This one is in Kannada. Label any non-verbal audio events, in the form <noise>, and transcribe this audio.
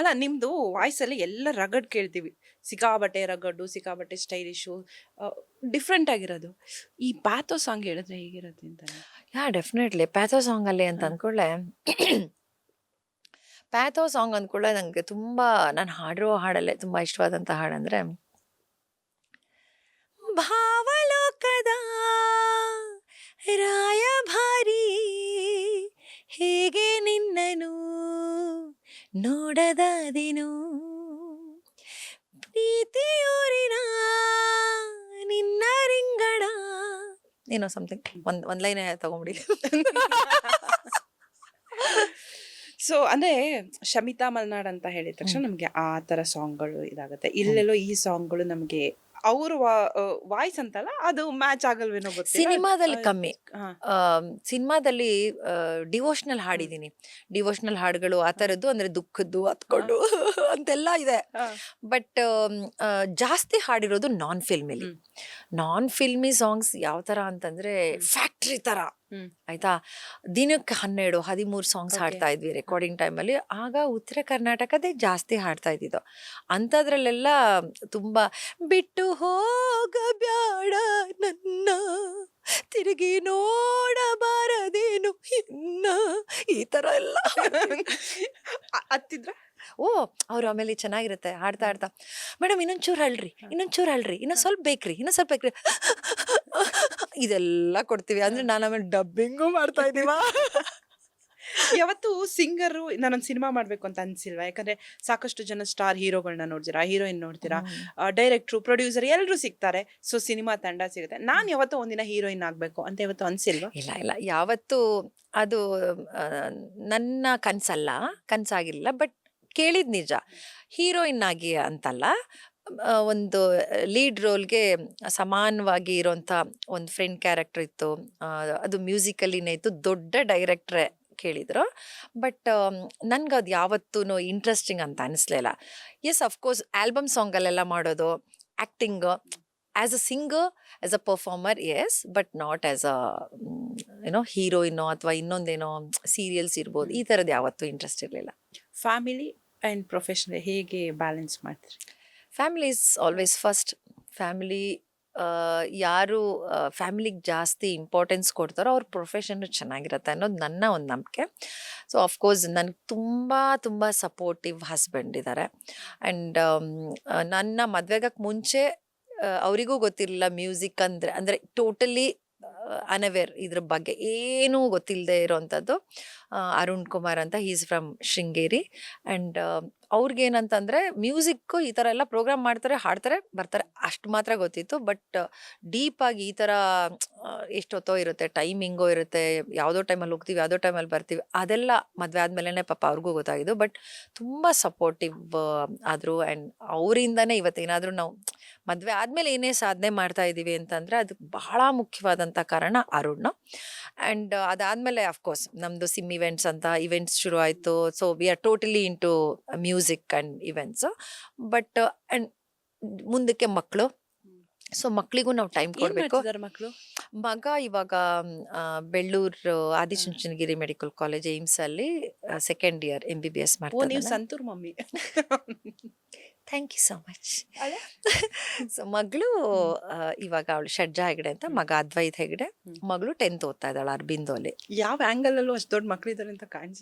ಅಲ್ಲ ನಿಮ್ಮದು ವಾಯ್ಸ್ ಅಲ್ಲಿ ಎಲ್ಲ ರಗಡ್ ಕೇಳ್ತೀವಿ. ಸಿಕ್ಕಾಬಟ್ಟೆ ರಗಡ್ಡು ಸಿಕ್ಕಾಬಟ್ಟೆ ಸ್ಟೈಲಿಶು ಡಿಫ್ರೆಂಟ್ ಆಗಿರೋದು. ಈ ಪ್ಯಾಥೋ ಸಾಂಗ್ ಹೇಳಿದ್ರೆ ಹೇಗಿರುತ್ತೆ ಅಂತ ಯಾ ಡೆಫಿನೆಟ್ಲಿ. ಪ್ಯಾಥೋ ಸಾಂಗಲ್ಲಿ ಅಂತ. ಅಂದ್ಕೊಳ್ಳೆ ಪ್ಯಾಥೋ ಸಾಂಗ್ ಅಂದ್ಕೊಳ್ಳೆ ನನಗೆ ತುಂಬ ನಾನು ಹಾಡಿರೋ ಹಾಡಲ್ಲೇ ತುಂಬ ಇಷ್ಟವಾದಂಥ ಹಾಡಂದರೆ ಭಾವಲೋಕದ ನೋಡದಾದೆನು? ಪ್ರೀತಿಯೂರಿನ ನಿನ್ನ ರಿಂಗಣ? ಏನೋ ಸಮಥಿಂಗ್ ಒಂದು ಒಂದು ಲೈನ್ ತಗೊಂಬಿಡಿ. ಸೊ ಅಂದ್ರೆ ಶಮಿತಾ ಮಲ್ನಾಡ್ ಅಂತ ಹೇಳಿದ ತಕ್ಷಣ ನಮಗೆ ಆ ತರ ಸಾಂಗ್ಗಳು ಇದಾಗುತ್ತೆ. ಇಲ್ಲೆಲ್ಲೋ ಈ ಸಾಂಗ್ಗಳು ನಮ್ಗೆ ಅವ್ರ ವಾಯ್ಸ್ ಅಂತಲ್ಲ ಅದು ಮ್ಯಾಚ್ ಆಗಲ್ವೇನೋ ಗೊತ್ತಿಲ್ಲ. ಸಿನಿಮಾದಲ್ಲಿ ಕಮ್ಮಿ. ಹಾ. ಸಿನಿಮಾದಲ್ಲಿ ಡಿವೋಷನಲ್ ಹಾಡಿದ್ದೀನಿ. ಡಿವೋಷನಲ್ ಹಾಡುಗಳು ಆ ಥರದ್ದು ಅಂದ್ರೆ ದುಃಖದ್ದು ಹತ್ಕೊಂಡು ಅಂತೆಲ್ಲ ಇದೆ. ಬಟ್ ಜಾಸ್ತಿ ಹಾಡಿರೋದು ನಾನ್ ಫಿಲ್ಮಿಲಿ ನಾನ್ ಫಿಲ್ಮಿ ಸಾಂಗ್ಸ್ ಯಾವ ತರ ಅಂತಂದ್ರೆ ಫ್ಯಾಕ್ಟ್ರಿ ತರ. ಆಯಿತಾ? ದಿನಕ್ಕೆ ಹನ್ನೆರಡು ಹದಿಮೂರು ಸಾಂಗ್ಸ್. ಹಾಡ್ತಾ ಇದ್ವಿ ರೆಕಾರ್ಡಿಂಗ್ ಟೈಮಲ್ಲಿ ಆಗ ಉತ್ತರ ಕರ್ನಾಟಕದೇ ಜಾಸ್ತಿ ಹಾಡ್ತಾ ಇದ್ದಿದ್ದು. ಅಂಥದ್ರಲ್ಲೆಲ್ಲ ತುಂಬ ಬಿಟ್ಟು ಹೋಗಬ್ಯಾಡ ನನ್ನ ತಿರುಗಿ ನೋಡಬಾರದೇನು ಇನ್ನ ಈ ತರ ಎಲ್ಲ. <laughs> ಹತ್ತಿದ್ರ ಓ ಅವ್ರು ಆಮೇಲೆ ಚೆನ್ನಾಗಿರುತ್ತೆ ಹಾಡ್ತಾ ಆಡ್ತಾ ಮೇಡಮ್ ಇನ್ನೊಂಚೂರು ಹಳ್ರಿ ಇನ್ನೊಂದು ಚೂರು ಹಳ್ರಿ ಇನ್ನೊಂದು ಸ್ವಲ್ಪ ಬೇಕ್ರಿ ಇನ್ನೊಂದು ಸ್ವಲ್ಪ ಬೇಕ್ರಿ. <laughs> ಇದೆಲ್ಲ ಕೊಡ್ತೀವಿ. ಅಂದ್ರೆ ನಾನು ಆಮೇಲೆ ಡಬ್ಬಿಂಗು ಮಾಡ್ತಾ ಇದ್ದೀವ? <laughs> ಯಾವತ್ತು ಸಿಂಗರು ನಾನೊಂದು ಸಿನಿಮಾ ಮಾಡ್ಬೇಕು ಅಂತ ಅನ್ಸಿಲ್ವಾ? ಯಾಕಂದ್ರೆ ಸಾಕಷ್ಟು ಜನ ಸ್ಟಾರ್ ಹೀರೋಗಳನ್ನ ನೋಡ್ತೀರಾ ಹೀರೋಯಿನ್ ನೋಡ್ತೀರಾ ಡೈರೆಕ್ಟ್ರು ಪ್ರೊಡ್ಯೂಸರ್ ಎಲ್ಲರೂ ಸಿಗ್ತಾರೆ. ಸೊ ಸಿನಿಮಾ ತಂಡ ಸಿಗುತ್ತೆ. ನಾನ್ ಯಾವತ್ತು ಒಂದಿನ ಹೀರೋಯಿನ್ ಆಗ್ಬೇಕು ಅಂತ ಯಾವತ್ತು ಅನ್ಸಿಲ್ವಾ? ಇಲ್ಲ ಇಲ್ಲ. ಯಾವತ್ತು ಅದು ನನ್ನ ಕನ್ಸಲ್ಲ ಕನ್ಸಾಗಿಲ್ಲ. ಬಟ್ ಕೇಳಿದ್ ನಿಜ. ಹೀರೋಯಿನ್ ಆಗಿ ಅಂತಲ್ಲ ಒಂದು ಲೀಡ್ ರೋಲ್ಗೆ ಸಮಾನವಾಗಿ ಇರೋಂಥ ಒಂದು ಫ್ರೆಂಡ್ ಕ್ಯಾರೆಕ್ಟರ್ ಇತ್ತು. ಅದು ಮ್ಯೂಸಿಕಲ್ಲಿನೇ ಇತ್ತು. ದೊಡ್ಡ ಡೈರೆಕ್ಟ್ರೇ ಕೇಳಿದ್ರು. ಬಟ್ ನನಗೆ ಅದು ಯಾವತ್ತೂ ಇಂಟ್ರೆಸ್ಟಿಂಗ್ ಅಂತ ಅನಿಸ್ಲಿಲ್ಲ ಎಸ್ ಅಫ್ಕೋರ್ಸ್ ಆಲ್ಬಮ್ ಸಾಂಗಲ್ಲೆಲ್ಲ ಮಾಡೋದು acting as a singer as a performer yes but not as a ಏನೋ ಹೀರೋಯಿನೋ ಅಥವಾ ಇನ್ನೊಂದೇನೋ ಸೀರಿಯಲ್ಸ್ ಇರ್ಬೋದು ಈ ಥರದ್ದು ಯಾವತ್ತೂ ಇಂಟ್ರೆಸ್ಟ್ ಇರಲಿಲ್ಲ. ಫ್ಯಾಮಿಲಿ ಅಂಡ್ ಪ್ರೊಫೆಷನಲ್ ಹೇಗೆ ಬ್ಯಾಲೆನ್ಸ್ ಮಾಡ್ತೀರಿ? Family is always first family ಯಾರು ಫ್ಯಾಮಿಲಿಗೆ ಜಾಸ್ತಿ ಇಂಪಾರ್ಟೆನ್ಸ್ ಕೊಡ್ತಾರೋ ಅವ್ರ ಪ್ರೊಫೆಷನ್ ಚೆನ್ನಾಗಿರುತ್ತೆ ಅನ್ನೋದು ನನ್ನ ಒಂದು ನಂಬಿಕೆ. ಸೊ ಅಫ್ಕೋರ್ಸ್ ನನಗೆ ತುಂಬ ತುಂಬ ಸಪೋರ್ಟಿವ್ ಹಸ್ಬೆಂಡ್ ಇದ್ದಾರೆ ಆ್ಯಂಡ್ ನನ್ನ ಮದುವೆಗಕ್ಕೆ ಮುಂಚೆ ಆ, ಅವರಿಗೂ ಗೊತ್ತಿರಲಿಲ್ಲ ಮ್ಯೂಸಿಕ್ ಅಂದರೆ ಅಂದರೆ ಟೋಟಲಿ ಅನವೇರ್ ಇದ್ರ ಬಗ್ಗೆ ಏನೂ ಗೊತ್ತಿಲ್ಲದೆ ಇರೋವಂಥದ್ದು ಅರುಣ್ ಕುಮಾರ್ ಅಂತ ಈಸ್ ಫ್ರಮ್ ಶೃಂಗೇರಿ ಆ್ಯಂಡ್ ಅವ್ರಿಗೇನಂತಂದರೆ ಮ್ಯೂಸಿಕ್ಕು ಈ ಥರ ಎಲ್ಲ ಪ್ರೋಗ್ರಾಮ್ ಮಾಡ್ತಾರೆ, ಹಾಡ್ತಾರೆ, ಬರ್ತಾರೆ. ಅಷ್ಟು ಮಾತ್ರ ಗೊತ್ತಿತ್ತು. ಬಟ್, ಡೀಪಾಗಿ ಈ ಥರ ಎಷ್ಟೊತ್ತೋ ಇರುತ್ತೆ, ಟೈಮಿಂಗೋ ಇರುತ್ತೆ, ಯಾವುದೋ ಟೈಮಲ್ಲಿ ಹೋಗ್ತೀವಿ, ಯಾವುದೋ ಟೈಮಲ್ಲಿ ಬರ್ತೀವಿ, ಅದೆಲ್ಲ ಮದುವೆ ಆದಮೇಲೆ ಪಾಪ ಅವ್ರಿಗೂ ಗೊತ್ತಾಗಿದ್ದು. ಬಟ್, ತುಂಬ ಸಪೋರ್ಟಿವ್ ಆದರು ಆ್ಯಂಡ್ ಅವರಿಂದನೇ ಇವತ್ತೇನಾದರೂ ನಾವು ಮದುವೆ ಆದಮೇಲೆ ಏನೇ ಸಾಧನೆ ಮಾಡ್ತಾ ಇದ್ದೀವಿ ಅಂತಂದರೆ, ಅದು ಬಹಳ ಮುಖ್ಯವಾದಂಥ ಕಾರಣ ಅರುಣ್ ಆ್ಯಂಡ್ ಅದಾದಮೇಲೆ ಅಫ್ಕೋರ್ಸ್ ನಮ್ಮದು ಸಿಮ್ ಇವೆಂಟ್ಸ್ ಅಂತ, ಇವೆಂಟ್ಸ್ ಶುರು ಆಯಿತು so we are totally into music and events. But and ಮುಂದಕ್ಕೆ ಮಕ್ಕಳು ಸೊ ಮಕ್ಕಳಿಗೂ ನಾವು ಟೈಮ್ ಕೊಡಬೇಕು. ಮಕ್ಕಳು ಮಗ ಇವಾಗ Bellur Adichunchanagiri medical college AIMS ಅಲ್ಲಿ second year M B B S ಮಾಡ್ತಾರೆ Santoor mummy. Thank you so much ಅಲ್ಲ? ಸೊ ಮಗಳು ಇವಾಗ ಅವಳು ಷಡ್ಜ ಹೆಗಡೆ ಅಂತ ಮಗ ಅದ್ವೈತ್ ಹೆಗಡೆ. ಮಗಳು ಟೆಂತ್ ಓದ್ತಾ ಇದ್ದಾಳೆ ಅರ್ಬಿಂದೋಲಿ. ಯಾವ ಆಂಗಲ್ ಅಲ್ಲೂ ಅಷ್ಟು ದೊಡ್ಡ ಮಕ್ಕಳಿದ್ದಾರೆ ಅಂತ ಕಾಣಿಸಿದೆ.